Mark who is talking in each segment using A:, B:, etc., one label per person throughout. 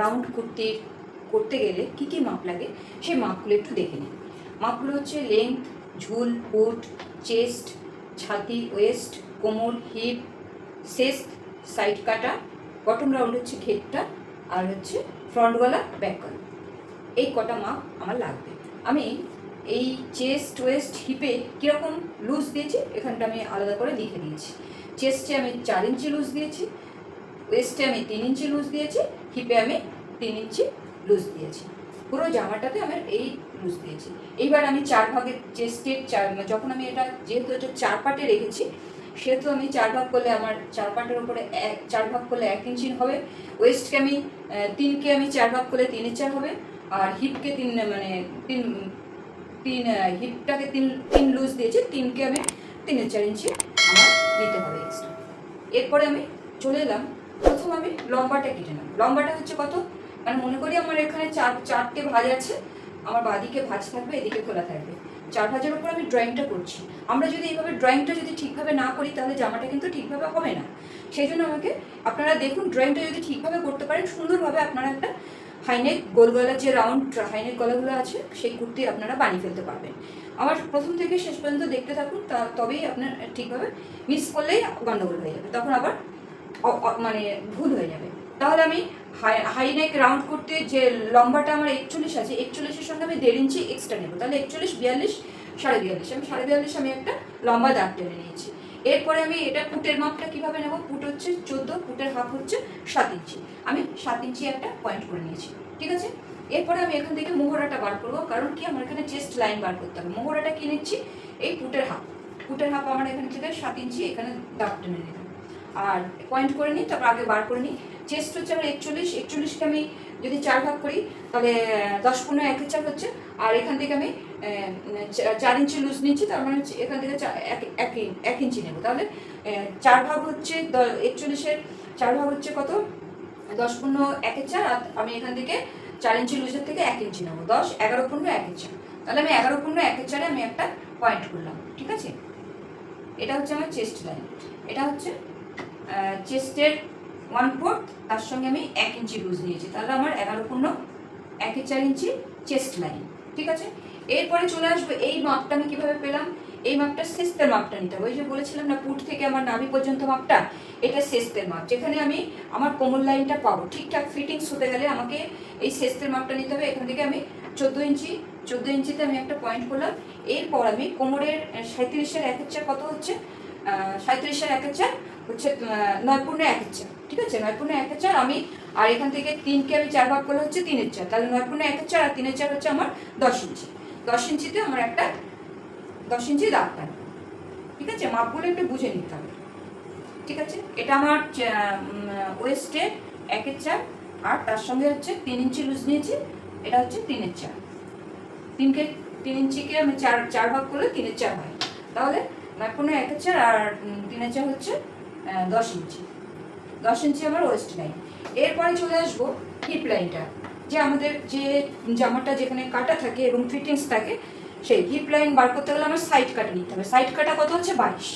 A: Round কুর্তির করতে গেলে কী কী মাপ লাগে, সেই মাপগুলো একটু দেখে নিন। মাপগুলো হচ্ছে লেন্থ ঝুল হুট চেস্ট ছাতি ওয়েস্ট কোমর হিপ শেষ সাইড কাটা বটম রাউন্ড হচ্ছে ঘেরটা আর হচ্ছে ফ্রন্ট গলা ব্যাক গলা। এই কটা মাপ আমার লাগবে। আমি এই চেস্ট ওয়েস্ট হিপে কীরকম লুজ দিয়েছি, এখানটা আমি আলাদা করে লিখে দিয়েছি। চেস্টে আমি চার ইঞ্চি লুজ দিয়েছি ওয়েস্টে আমি তিন ইঞ্চি লুজ দিয়েছি হিপে আমি তিন ইঞ্চি লুজ দিয়েছি। পুরো জামাটাতে আমার এই লুজ দিয়েছি। এইবার আমি চার ভাগের চেস্টের চার যখন আমি এটা যেহেতু এটা চার পাটে রেখেছি, সেহেতু আমি চার ভাগ করলে আমার চার পাটের উপরে এক, চার ভাগ করলে এক ইঞ্চি হবে। ওয়েস্টকে আমি তিনকে আমি চার ভাগ করলে তিনের চার হবে। আর হিপকে তিন মানে তিন তিন হিপটাকে তিন তিন লুজ দিয়েছি তিনকে আমি তিনের চার ইঞ্চি আমার নিতে হবে এক্সট্রা এরপরে আমি চলে এলাম প্রথম আমি লম্বাটা কেটে নেব। লম্বাটা হচ্ছে কত? মানে মনে করি আমার এখানে চার, চারটে ভাঁজ আছে। আমার বাঁদিকে ভাঁজ থাকবে, এদিকে খোলা থাকবে। চার ভাঁজের উপর আমি ড্রয়িংটা করছি। আমরা যদি এইভাবে ড্রয়িংটা যদি ঠিকভাবে না করি, তাহলে জামাটা কিন্তু ঠিকভাবে হবে না। সেই জন্য আমাকে, আপনারা দেখুন ড্রয়িংটা যদি ঠিকভাবে করতে পারেন, সুন্দরভাবে আপনারা একটা হাইনেক গোল গলার যে রাউন্ড হাইনেক গলাগুলো আছে, সেই কুর্তি আপনারা বানিয়ে ফেলতে পারবেন। আমার প্রথম থেকে শেষ পর্যন্ত দেখতে থাকুন, তা তবেই আপনার ঠিকভাবে মিস করলেই গন্ডগোল হয়ে যাবে। তখন আবার মানে ভুল হয়ে যাবে। তাহলে আমি হাই নেক রাউন্ড করতে যে লম্বাটা আমার একচল্লিশ আছে, একচল্লিশের সঙ্গে আমি দেড় ইঞ্চি এক্সট্রা নেব। তাহলে একচল্লিশ, বিয়াল্লিশ, সাড়ে বিয়াল্লিশ। আমি সাড়ে বিয়াল্লিশ, আমি একটা লম্বা দাগ টেনে নিয়েছি। এরপরে আমি এটা পুটের মাপটা কীভাবে নেব? পুট হচ্ছে চোদ্দ, পুটের হাফ হচ্ছে সাত ইঞ্চি। আমি সাত ইঞ্চি একটা পয়েন্ট করে নিয়েছি। ঠিক আছে? এরপরে আমি এখান থেকে মোহরাটা বার করব। কারণ কি? আমার এখানে চেস্ট লাইন বার করতে হবে। মোহরাটা কি নিচ্ছি? এই পুটের হাফ। পুটের হাফ আমার এখানে থেকে সাত ইঞ্চি এখানে দাগ টেনে নিলাম আর পয়েন্ট করে নিই, তারপর আগে বার করে নিই। চেস্ট হচ্ছে আমার একচল্লিশ, একচল্লিশকে আমি যদি চার ভাগ করি, তাহলে দশ পনেরো একের চার হচ্ছে। আর এখান থেকে আমি চার ইঞ্চি লুজ নিচ্ছি, তার মানে হচ্ছে এখান থেকে এক এক ইঞ্চি নেব। তাহলে চার ভাগ হচ্ছে একচল্লিশের চার ভাগ হচ্ছে কত? দশ পনেরো একের চার, আর আমি এখান থেকে চার ইঞ্চি লুজের থেকে এক ইঞ্চি নেব। দশ, এগারো পনেরো একের চার। তাহলে আমি এগারো পনেরো একের চারে আমি একটা পয়েন্ট করলাম, ঠিক আছে? এটা হচ্ছে আমার চেস্ট লাইন এটা হচ্ছে চেস্টের ওয়ান ফোর্থ তার সঙ্গে আমি এক ইঞ্চি লুজ নিয়েছি। তাহলে আমার এগারো পূর্ণ একে চার ইঞ্চি চেস্ট লাইন ঠিক আছে? এরপরে চলে আসব, এই মাপটা আমি কীভাবে পেলাম? এই মাপটা শেস্তের মাপটা নিতে হবে। ওই যে বলেছিলাম না, পুট থেকে আমার নাভি পর্যন্ত মাপটা, এটা শেস্তের মাপ। যেখানে আমি আমার কোমর লাইনটা পাবো। ঠিকঠাক ফিটিংস হতে গেলে আমাকে এই শেস্তের মাপটা নিতে হবে। এখান থেকে আমি চোদ্দ ইঞ্চি, চোদ্দ ইঞ্চিতে আমি একটা পয়েন্ট করলাম। এরপর আমি কোমরের সাঁত্রিশের একের চার কত হচ্ছে? সাঁত্রিশের একের চার হচ্ছে পূর্ণ একের চার ঠিক আছে? পূর্ণ একের চার আমি, আর এখান থেকে তিনকে আমি চার ভাগ করলে হচ্ছে তিনের চার তাহলে পূর্ণ একের চার আর তিনের চার হচ্ছে আমার দশ ইঞ্চি। দশ ইঞ্চিতে আমার একটা দশ ইঞ্চি দাগ টানবো ঠিক আছে? মাপগুলো একটু বুঝে নিতে হবে। ঠিক আছে? এটা আমার ওয়েস্টে একের চার আর তার সঙ্গে হচ্ছে তিন ইঞ্চি লুজ নিয়েছি। এটা হচ্ছে তিনের চার তিনকে, তিন ইঞ্চিকে আমি চার চার ভাগ করলে তিনের চার হয়। তাহলে নয় পনেরো একের চার আর তিনের চার হচ্ছে দশ ইঞ্চি। দশ ইঞ্চি আমার ওয়েস্ট লাইন এরপরে চলে আসব হিপ লাইনটা যে আমাদের যে জামাটা যেখানে কাটা থাকে এবং ফিটিংস থাকে, সেই হিপ লাইন বার করতে গেলে আমার সাইড কাটা নিতে হবে। সাইড কাটা কত হচ্ছে? বাইশ।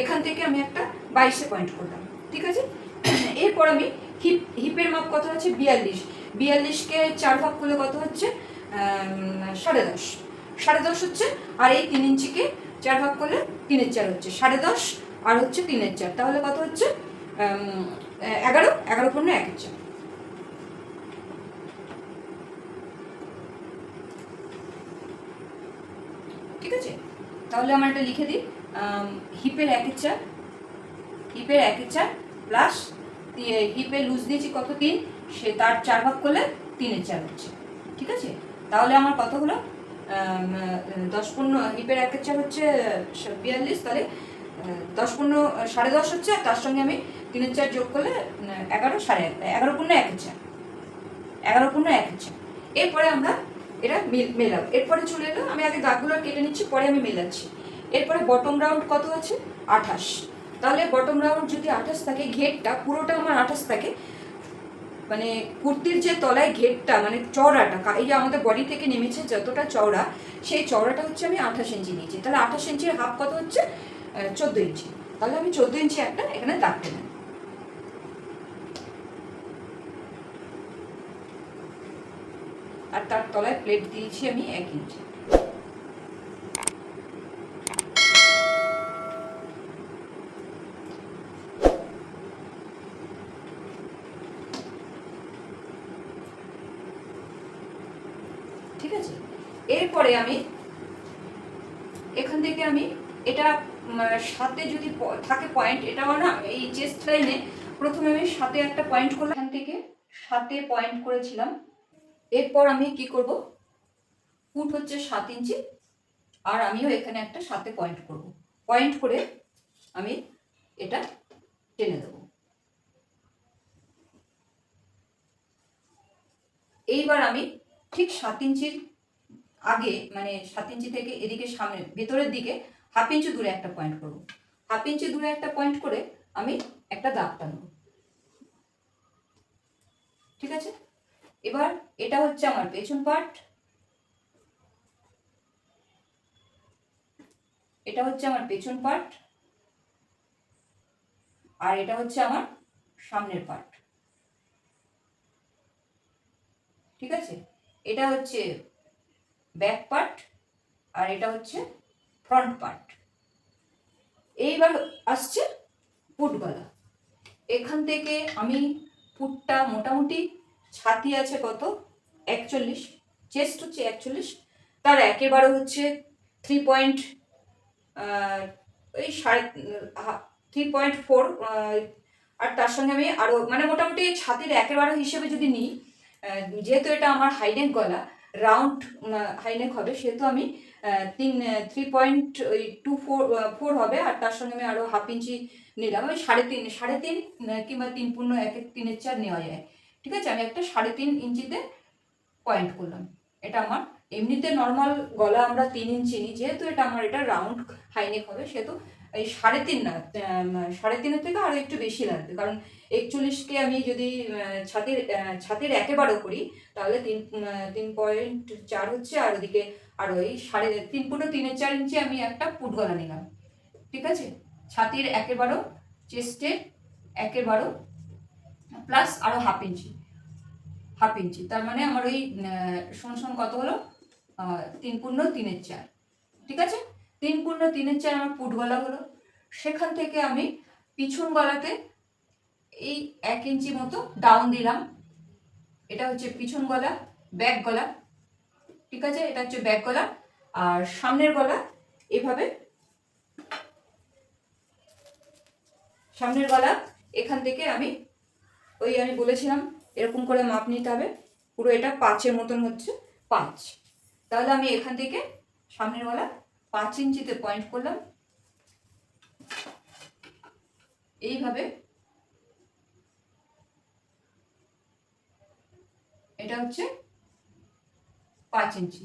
A: এখান থেকে আমি একটা বাইশে পয়েন্ট করলাম। ঠিক আছে? এরপর আমি হিপ হিপের মাপ কত হচ্ছে? বিয়াল্লিশ। বিয়াল্লিশকে চার ভাগ করলে কত হচ্ছে? সাড়ে দশ। সাড়ে দশ হচ্ছে, আর এই তিন ইঞ্চিকে চার ভাগ করলে তিনের চার হচ্ছে। সাড়ে দশ আর হচ্ছে তিনের চার। তাহলে কত হচ্ছে? এগারো। এগারো পনেরো একের চার। ঠিক আছে? তাহলে আমার এটা লিখে দিই। হিপের একের চার। হিপের একের চার প্লাস হিপে লুজ দিয়েছি কত তিন? সে তার চার ভাগ করলে তিনের চার হচ্ছে। ঠিক আছে? তাহলে আমার কত হলো? দশ পনেরো হিপের একের চার হচ্ছে বিয়াল্লিশ। তাহলে দশ পনেরো সাড়ে দশ হচ্ছে, আর তার সঙ্গে আমি তিনের চার যোগ করলে এগারো, সাড়ে এগারো পনেরো এক চার এগারো পনেরো এক চার এরপরে আমরা এটা মিল- মেলাবো। এরপরে চলে এলো, আমি আগে দাগগুলো কেটে নিচ্ছি, পরে আমি মেলাচ্ছি। এরপরে বটম রাউন্ড কত আছে? আঠাশ। তাহলে বটম রাউন্ড যদি আঠাশ থাকে, ঘেরটা, পুরোটা আমার আঠাশ থাকে মানে কুর্তির যে তলায় ঘেরটা মানে চওড়াটা এই যে আমাদের বডি থেকে নেমেছে যতটা চওড়া, সেই চওড়াটা হচ্ছে আমি আঠাশ ইঞ্চি নিয়েছি। তাহলে আঠাশ ইঞ্চির হাফ কত হচ্ছে? চোদ্দ ইঞ্চি। তাহলে আমি চোদ্দ ইঞ্চি একটা এখানে দাগ টেনে। আর তার তলায় প্লেট দিয়েছি আমি এক ইঞ্চি। ঠিক আছে? এরপরে আমি এখান থেকে আমি এটা উম, সাথে যদি থাকে পয়েন্ট এটাও না, এই চেস্ট লাইনে প্রথমে আমি সাথে একটা পয়েন্ট করলাম, এখান থেকে সাথে পয়েন্ট করেছিলাম। এরপর আমি কি করব? ফুট হচ্ছে সাত ইঞ্চি, আর আমিও এখানে একটা সাথে পয়েন্ট করব। পয়েন্ট করে আমি এটা টেনে দেবো। এইবার আমি ঠিক সাত ইঞ্চির আগে মানে সাত ইঞ্চি থেকে এদিকে সামনে, ভেতরের দিকে হাফ ইঞ্চি দূরে একটা পয়েন্ট করব। হাফ ইঞ্চি দূরে একটা পয়েন্ট করে আমি একটা দাগ টানব। ঠিক আছে? এবার এটা হচ্ছে আমার পেছন পার্ট এটা হচ্ছে আমার পেছন পার্ট আর এটা হচ্ছে আমার সামনের পার্ট ঠিক আছে? এটা হচ্ছে ব্যাক পার্ট আর এটা হচ্ছে ফ্রন্ট পার্ট এইবার আসছে পুট গলা এখান থেকে আমি পুটটা মোটামুটি ছাতি আছে কত? একচল্লিশ। চেস্ট হচ্ছে একচল্লিশ। তার একেবারে হচ্ছে থ্রি পয়েন্ট ওই সাড়ে থ্রি পয়েন্ট ফোর আর তার সঙ্গে আমি আরও মানে মোটামুটি ছাতির একেবারে হিসেবে যদি নিই যেহেতু এটা আমার হাইনেক গলা রাউন্ড হাইনেক হবে, সেহেতু আমি তিন থ্রি পয়েন্ট ওই টু ফোর ফোর হবে, আর তার সঙ্গে আমি আরও হাফ ইঞ্চি নিলাম। ওই সাড়ে তিন সাড়ে তিন কিংবা তিন পূর্ণ এক এক, তিনের চার নেওয়া যায়। ঠিক আছে? আমি একটা সাড়ে তিন ইঞ্চিতে পয়েন্ট করলাম। এটা আমার এমনিতে নর্মাল গলা আমরা তিন ইঞ্চি নিই যেহেতু এটা আমার এটা রাউন্ড হাইনেক হবে, সেহেতু এই সাড়ে তিন না সাড়ে তিনের থেকে আরও একটু বেশি লাগবে। কারণ একচল্লিশকে আমি যদি ছাতির ছাতির একেবারেও করি, তাহলে তিন তিন পয়েন্ট চার হচ্ছে, আর ওদিকে আর ওই সাড়ে তিন পনেরো তিনের চার ইঞ্চি আমি একটা পুট গলা নিলাম। ঠিক আছে? ছাতির একেবারও চেস্টের একেবারও প্লাস আরও হাফ ইঞ্চি হাফ ইঞ্চি। তার মানে আমার ওই শোন শোন কত হলো? তিন পূর্ণ তিনের চার। ঠিক আছে? তিন পূর্ণ তিনের চার আমার পুট গলা হলো। সেখান থেকে আমি পিছন গলাতে এই এক ইঞ্চি মতো ডাউন দিলাম। এটা হচ্ছে পিছন গলা ব্যাক গলা। ঠিক আছে? এটা হচ্ছে ব্যাক গলা আর সামনের গলা এভাবে। সামনের গলা, এখান থেকে আমি ওই আমি বলেছিলাম, এরকম করে মাপ নিতে হবে। পুরো এটা পাঁচের মতন হচ্ছে, পাঁচ। তাহলে আমি এখান থেকে সামনের গলা পাঁচ ইঞ্চিতে পয়েন্ট করলাম। এইভাবে। এটা হচ্ছে পাঁচ ইঞ্চি।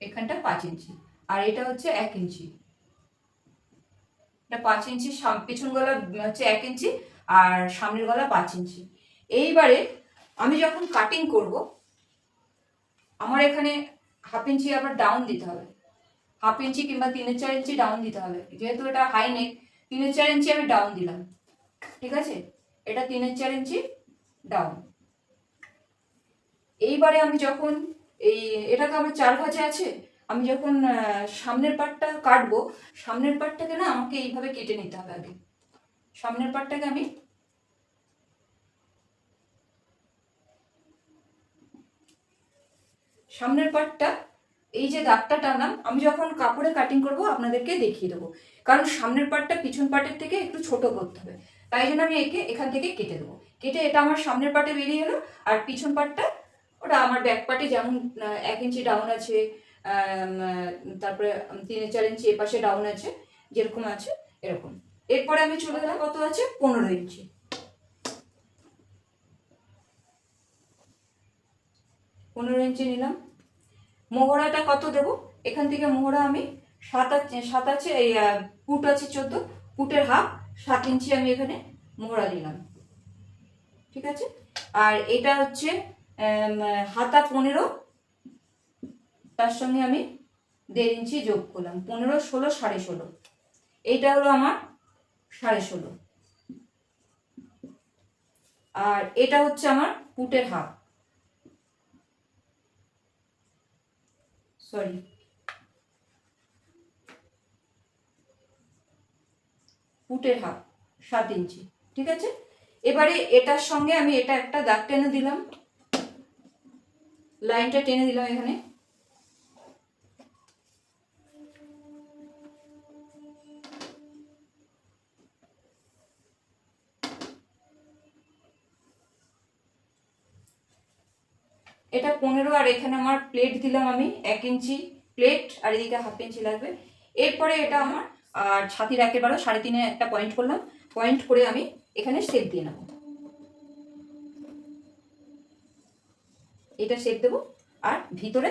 A: এখানটা পাঁচ ইঞ্চি। আর এটা হচ্ছে এক ইঞ্চি। এটা পাঁচ ইঞ্চি পিছন গলা হচ্ছে এক ইঞ্চি আর সামনের গলা পাঁচ ইঞ্চি। এইবারে আমি যখন কাটিং করব, আমার এখানে হাফ ইঞ্চি আবার ডাউন দিতে হবে। হাফ ইঞ্চি কিংবা তিনের চার ইঞ্চি ডাউন দিতে হবে। যেহেতু এটা হাই নেক তিনের চার ইঞ্চি আমি ডাউন দিলাম। ঠিক আছে? এটা তিনের চার ইঞ্চি ডাউন এইবারে আমি যখন এই, এটা তো আমার চার ভাজে আছে। আমি যখন সামনের পাটটা কাটবো, সামনের পাটটাকে না আমাকে এইভাবে কেটে নিতে হবে আগে। সামনের পাটটাকে আমি সামনের পাটটা, এই যে দাগটা টানলাম, আমি যখন কাপড়ে কাটিং করব, আপনাদেরকে দেখিয়ে দেবো। কারণ সামনের পাটটা পিছন পাটের থেকে একটু ছোট করতে হবে। তাই জন্য আমি একে এখান থেকে কেটে দেবো। কেটে এটা আমার সামনের পাটে বেরিয়ে এলো, আর পিছন পাটটা ওটা আমার ব্যাক পাটে যেমন এক ইঞ্চি ডাউন আছে তারপরে তিন চার ইঞ্চি এপাশে ডাউন আছে, যেরকম আছে এরকম। এরপরে আমি চলে গেলাম কত আছে? পনেরো ইঞ্চি পনেরো ইঞ্চি নিলাম। মোহরাটা কত দেব? এখান থেকে মোহরা আমি সাত আছে সাত আছে, এই পুট আছে চোদ্দ, পুটের হাফ সাত ইঞ্চি আমি এখানে মোহরা দিলাম। ঠিক আছে? আর এটা হচ্ছে হাতা পনেরো। তার সঙ্গে আমি দেড় ইঞ্চি যোগ করলাম। পনেরো, ষোলো, সাড়ে ষোলো। এইটা হলো আমার সাড়ে ষোলো। আর এটা হচ্ছে আমার পুটের হাফ। সরি। ফুটের হাফ, সাত ইঞ্চি। ঠিক আছে? এবারে এটার সঙ্গে আমি এটা একটা দাগ টেনে দিলাম। লাইনটা টেনে দিলাম এখানে। এটা পনেরো, আর এখানে আমার প্লেট দিলাম আমি এক ইঞ্চি প্লেট আর এদিকে হাফ ইঞ্চি লাগবে। এরপরে এটা আমার, আর ছাতির একেবারে সাড়ে তিনে একটা পয়েন্ট করলাম। পয়েন্ট করে আমি এখানে শেপ দিয়ে নেব। এটা শেপ দেবো আর ভিতরে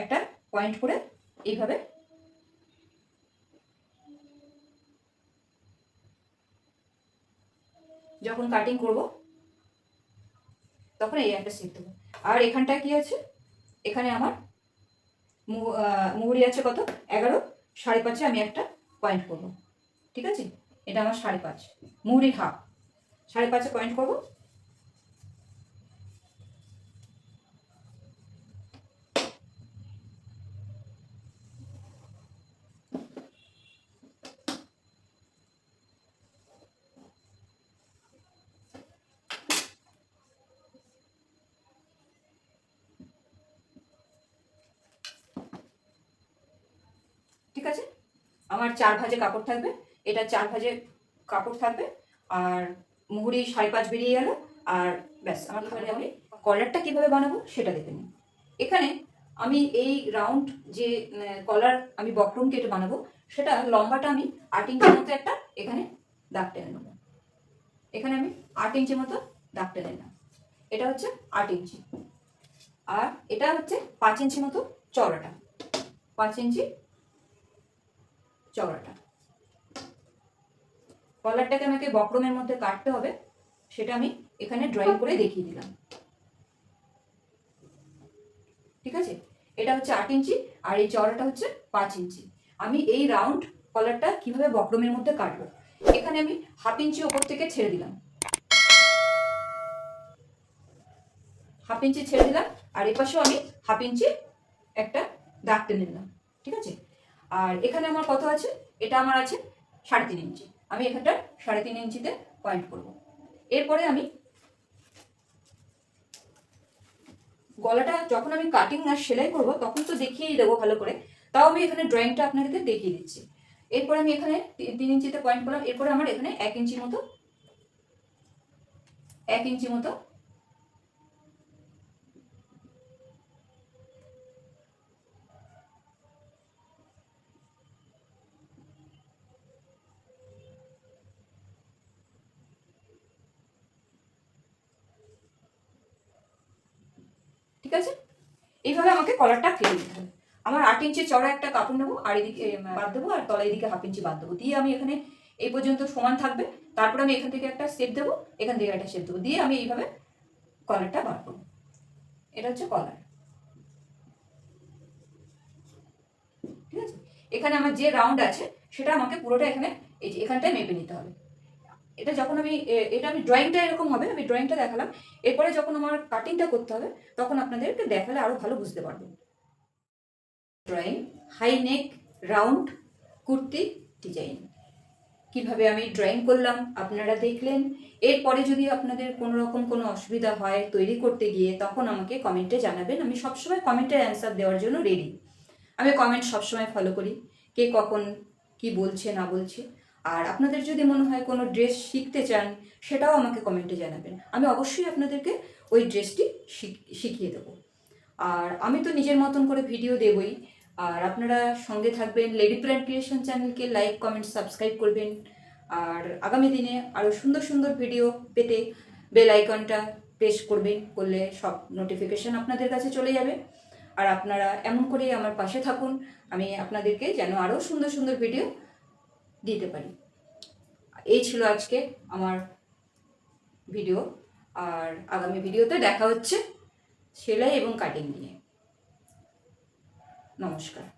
A: একটা পয়েন্ট করে এইভাবে যখন কাটিং করব, তখন এই একটা শেপ দেবো। আর এখানটায় কি আছে? এখানে আমার মুহুরি আছে কত? এগারো, সাড়ে পাঁচে আমি একটা পয়েন্ট করব। ঠিক আছে? এটা আমার সাড়ে পাঁচ। মুহুরির হাফ সাড়ে পাঁচে পয়েন্ট করব। ঠিক আছে? আমার চার ভাজে কাপড় থাকবে। এটা চার ভাজে কাপড় থাকবে। আর মুহুরি সাড়ে পাঁচ বেরিয়ে গেল। আর ব্যাস, আমার এবারে আমি কলারটা কীভাবে বানাবো সেটা দেখে নিন এখানে আমি এই রাউন্ড যে কলার আমি বক্রম কেটে বানাবো, সেটা লম্বাটা আমি আট ইঞ্চির মতো একটা এখানে দাগ টেনে নেব। এখানে আমি আট ইঞ্চি মতো দাগ টেনে নিলাম। এটা হচ্ছে আট ইঞ্চি। আর এটা হচ্ছে পাঁচ ইঞ্চি মতো চওড়াটা। পাঁচ ইঞ্চি চওড়াটা। কলারটাকে আমাকে বক্রমের মধ্যে কাটতে হবে, সেটা আমি এখানে ড্রয়িং করে দেখিয়ে দিলাম। ঠিক আছে? এটা হচ্ছে আট ইঞ্চি, আর এই চওড়াটা হচ্ছে পাঁচ ইঞ্চি। আমি এই রাউন্ড কলারটা কীভাবে বক্রমের মধ্যে কাটবো? এখানে আমি হাফ ইঞ্চি ওপর থেকে ছেড়ে দিলাম। হাফ ইঞ্চি ছেড়ে দিলাম, আর এপাশেও আমি হাফ ইঞ্চি একটা দাগ টেনে নিলাম। ঠিক আছে? আর এখানে আমার কত আছে? এটা আমার আছে সাড়ে তিন ইঞ্চি। আমি এখানটা সাড়ে তিন ইঞ্চিতে পয়েন্ট করব। এরপরে আমি গলাটা যখন আমি কাটিং আর সেলাই করব, তখন তো দেখিয়েই দেবো ভালো করে। তাও আমি এখানে ড্রয়িংটা আপনাদেরকে দেখিয়ে দিচ্ছি। এরপরে আমি এখানে তিন ইঞ্চিতে পয়েন্ট করলাম। এরপরে আমার এখানে এক ইঞ্চি মতো, এক ইঞ্চি মতো আছে? এইভাবে আমাকে কলারটা কেটে দিতে হবে। আমার আট ইঞ্চি চড়া একটা কাপড় নেব আর এদিকে বাদ দেবো আর তলা এদিকে হাফ ইঞ্চি বাদ দেবো। দিয়ে আমি এখানে এই পর্যন্ত সমান থাকবে। তারপর আমি এখান থেকে একটা শেপ দেবো এখান থেকে একটা শেপ দেবো। দিয়ে আমি এইভাবে কলারটা বার করব। এটা হচ্ছে কলার ঠিক আছে? এখানে আমার যে রাউন্ড আছে সেটা আমাকে পুরোটা এখানে এই যে এখানটায় মেপে নিতে হবে। এটা যখন আমি এটা আমি ড্রয়িংটা এরকম হবে, আমি ড্রয়িংটা দেখালাম। এরপরে যখন আমার কাটিংটা করতে হবে, তখন আপনাদেরকে দেখালে আরও ভালো বুঝতে পারবেন। Drawing high neck round kurti design কীভাবে আমি ড্রয়িং করলাম, আপনারা দেখলেন। এরপরে যদি আপনাদের কোনো রকম কোনো অসুবিধা হয় তৈরি করতে গিয়ে, তখন আমাকে কমেন্টে জানাবেন। আমি সবসময় কমেন্টের অ্যান্সার দেওয়ার জন্য রেডি আমি কমেন্ট সবসময় ফলো করি, কে কখন কি বলছে, না বলছে। আর আপনাদের যদি মনে হয় কোনো ড্রেস শিখতে চান, সেটাও আমাকে কমেন্টে জানাবেন। আমি অবশ্যই আপনাদেরকে ওই ড্রেসটি শিখ- শিখিয়ে দেবো। আর আমি তো নিজের মতন করে ভিডিও দেবই। আর আপনারা সঙ্গে থাকবেন লেডি প্ল্যান ক্রিয়েশন চ্যানেলকে লাইক কমেন্ট সাবস্ক্রাইব করবেন। আর আগামী দিনে আরও সুন্দর সুন্দর ভিডিও পেতে বেল আইকনটা প্রেস করবেন, করলে সব নোটিফিকেশন আপনাদের কাছে চলে যাবে। আর আপনারা এমন করেই আমার পাশে থাকুন। আমি আপনাদেরকে যেন আরও সুন্দর সুন্দর ভিডিও দিতে পারি। এই ছিল আজকে আমার ভিডিও আর আগামী ভিডিওতে দেখা হচ্ছে সেলাই এবং কাটিং নিয়ে। নমস্কার।